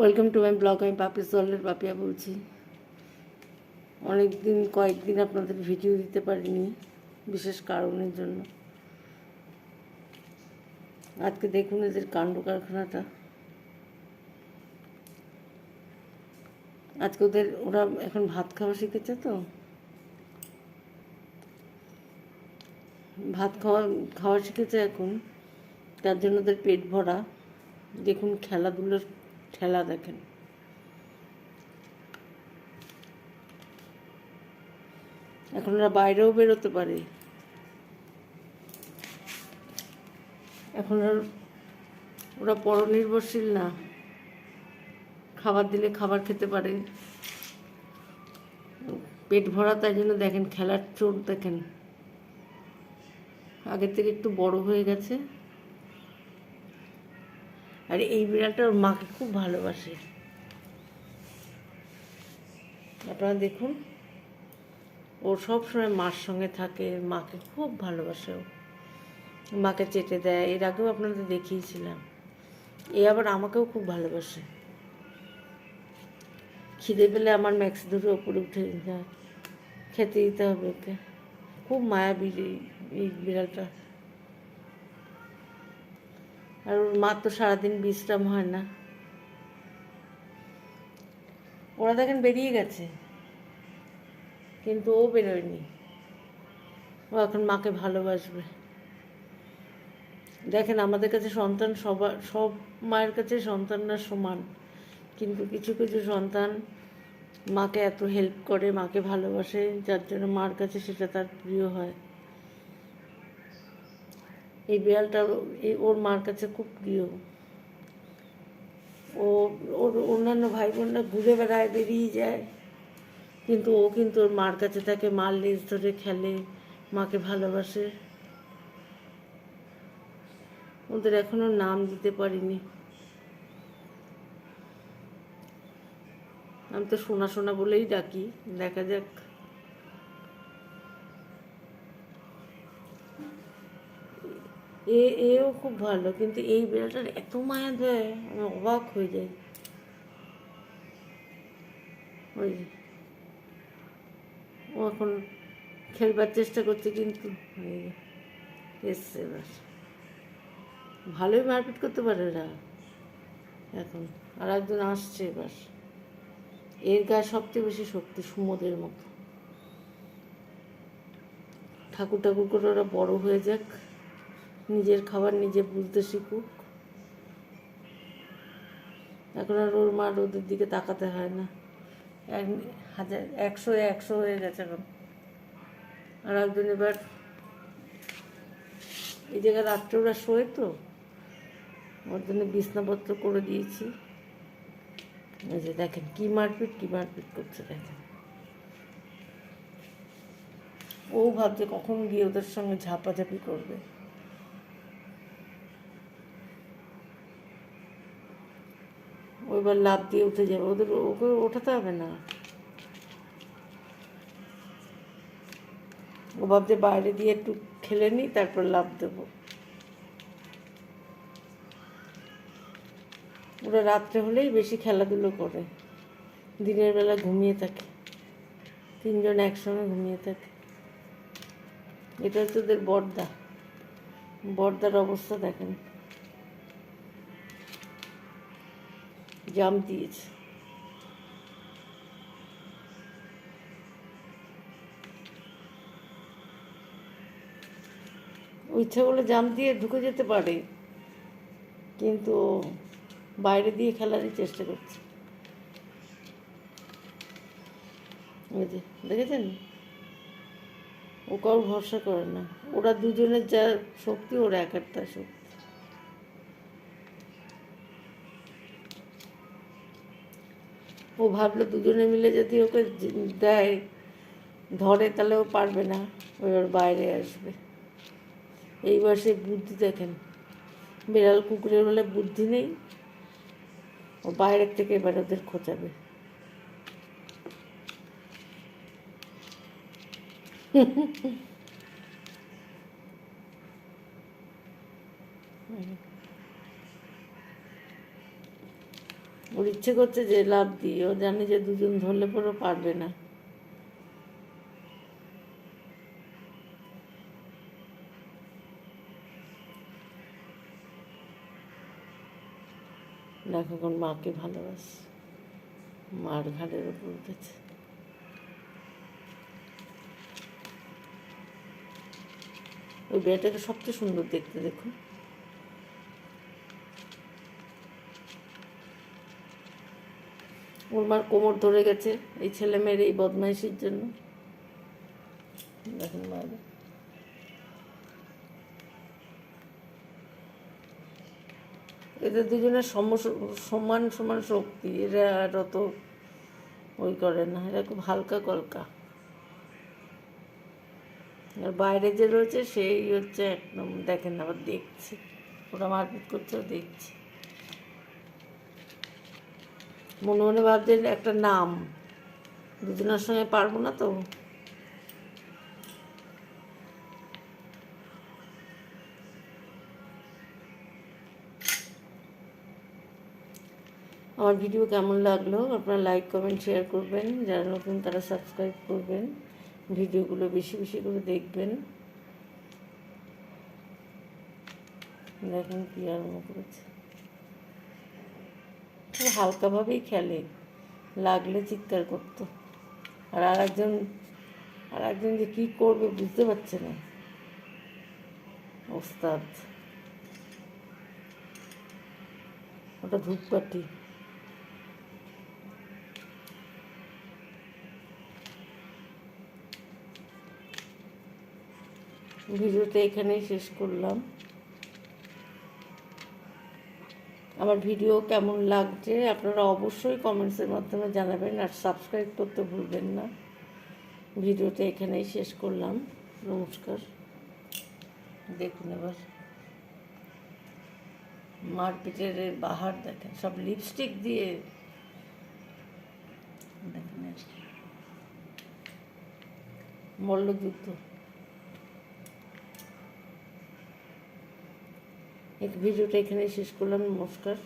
Welcome to my blog আমি পাপি সলের পাপিয়া বলছি। অনেক দিন কয়েকদিন আপনাদের ভিডিও দিতে পারিনি, বিশেষ কারণের জন্য। আজকে দেখুন এদের কাণ্ড কারখানাটা। আজকে ওদের, ওরা এখন ভাত খাওয়া শিখেছে তো? ভাত খাওয়া খাওয়া শিখেছে এখন। তার জন্য ওদের পেট ভরা। দেখুন খেলাধুলোর ঠেলা দেখেন। এখন ওরা বাইরেও বেরোতে পারে। এখন আর ওরা পরনির্ভরশীল না। খাবার দিলে খাবার খেতে পারে। পেট ভরা তাই জন্য দেখেন, খেলার চোট দেখেন। আগের থেকে একটু বড় হয়ে গেছে। আর এই বিড়ালটা ওর মাকে খুব ভালোবাসে। আপনারা দেখুন, ও সব সময় মার সঙ্গে থাকে, মাকে খুব ভালোবাসে ও। মাকে চেটে দেয়, এর আগেও আপনাদের দেখিয়েছিলাম। এ আবার আমাকেও খুব ভালোবাসে। খিদে পেলে আমার ম্যাক্স ধরে ওপরে উঠে যায় খেতে দিতে হবে ওকে। খুব মায়াবী এই বিড়ালটা। আর ওর মা তো সারাদিন বিশ্রাম হয় না। ওরা দেখেন বেরিয়ে গেছে, কিন্তু ও বেরোয়নি। ও এখন মাকে ভালোবাসবে। দেখেন আমাদের কাছে সন্তান সবার, সব মায়ের কাছে সন্তানরা সমান, কিন্তু কিছু কিছু সন্তান মাকে এত হেল্প করে, মাকে ভালোবাসে, যার জন্য মার কাছে সেটা তার প্রিয় হয়। এই বিড়ালটা, এই ওর মার কাছে খুব প্রিয়। ও, ওর অন্যান্য ভাই বোনরা ঘুরে বেড়ায়, বেরিয়ে যায়। কিন্তু ও কিন্তু ওর মার কাছে থাকে, মার লেজ ধরে খেলে, মাকে ভালোবাসে। ওদের এখনও নাম দিতে পারিনি। আমি তো সোনা সোনা বলেই ডাকি, দেখা যাক। এ, এও খুব ভালো, কিন্তু এই বিড়ালটার এত মায়া দেয়, আমি অবাক হয়ে যাই। ওই ও এখন খেলবার চেষ্টা করছে, কিন্তু এসছে এবার। ভালোই মারপিট করতে পারে এরা, এখন। আর একজন আসছে এবার। এর গায়ে সবচেয়ে বেশি শক্তি সুমদের মতো। ঠাকুর ঠাকুর করে ওরা বড় হয়ে যাক। নিজের খাবার নিজে বুঝতে শিখুক। এখন আর ওর মার রোদের দিকে তাকাতে হয় না। এক হাজার, একশো একশো হয়ে গেছে এখন। আর একজন এবার এই জায়গায় রাত্রে ওরা শোয় তো, ওর জন্য বিছনাপত্র করে দিয়েছি। এই যে দেখেন কি মারপিট কি মারপিট করছে দেখেন। ও ভাবছে কখন গিয়ে ওদের সঙ্গে ঝাপাঝাপি করবে। ওইবার লাভ দিয়ে উঠে যাবে। ওদের, ওকে ওঠাতে হবে না। ও ভাবছে বাইরে দিয়ে একটু খেলে নিই তারপর লাভ দেবো। ওরা রাত্রে হলেই বেশি খেলাধুলো করে। দিনের বেলা ঘুমিয়ে থাকে। তিনজন একসঙ্গে ঘুমিয়ে থাকে। এটা হচ্ছে ওদের বর্দা। বর্দার অবস্থা দেখেন। জাম দিয়েছে ইচ্ছা করলে জাম দিয়ে ঢুকে যেতে পারে, কিন্তু বাইরে দিয়ে খেলারই চেষ্টা করছে। ওই যে, দেখেছেন? ও কারোর ভরসা করে না। ওরা দুজনের যা শক্তি, ওরা একার তা শক্তি। ও ভাবলো দুজনে মিলে যদি ওকে দেয়, ধরে তাহলে ও পারবে না, এবার বাইরে আসবে। এই বয়সে বুদ্ধি দেখেন, বিড়াল কুকুরের বলে বুদ্ধি নেই, ও বাইরের থেকে এবার ওদের খোঁচাবে ওর ইচ্ছে করছে যে লাভ দিই, ও জানে যে দুজন ধরলে পরে পারবে না। দেখো এখন মাকে ভালোবাসে। মার ঘাড়ের উপর উঠেছে। ওই বিয়েটাকে সবচেয়ে সুন্দর দেখতে দেখুন। ওর মার কোমর ধরে গেছে এই ছেলে মেয়ের এই বদমাইশির জন্য। দেখেন বাইরে এদের দুজনের সম সমান সমান শক্তি, এরা আর অত ওই করে না, এরা খুব হালকা কলকা আর বাইরে যে রয়েছে সেই হচ্ছে একদম দেখেন আবার দেখছে। ওরা মারপিট করছেও দেখছে। মনে মনে ভাবছেন একটা নাম। দুজনের সঙ্গে পারব না তো? আমার ভিডিও কেমন লাগল আপনারা লাইক কমেন্ট শেয়ার করবেন। যারা নতুন তারা সাবস্ক্রাইব করবেন। ভিডিওগুলো বেশি বেশি করে দেখবেন। দেখেন কি আরম্ভ করেছে। খুব হালকাভাবেই খেলে। লাগলে চিৎকার করতো। আর আর একজন আর একজন যে কী করবে বুঝতে পারছে না। ওস্তাদ। ওটা ধূপকাঠি। ভিডিওটা এখানেই শেষ করলাম। আমার ভিডিও কেমন লাগছে আপনারা অবশ্যই কমেন্টসের মাধ্যমে জানাবেন আর সাবস্ক্রাইব করতে ভুলবেন না। ভিডিওটা এখানেই শেষ করলাম। নমস্কার। দেখুন এবার। মারপিটের বাহার দেখেন, সব লিপস্টিক দিয়ে। দেখেন। মল্লযুদ্ধ। ভিডিওটা এখানে শেষ করলাম নমস্কার।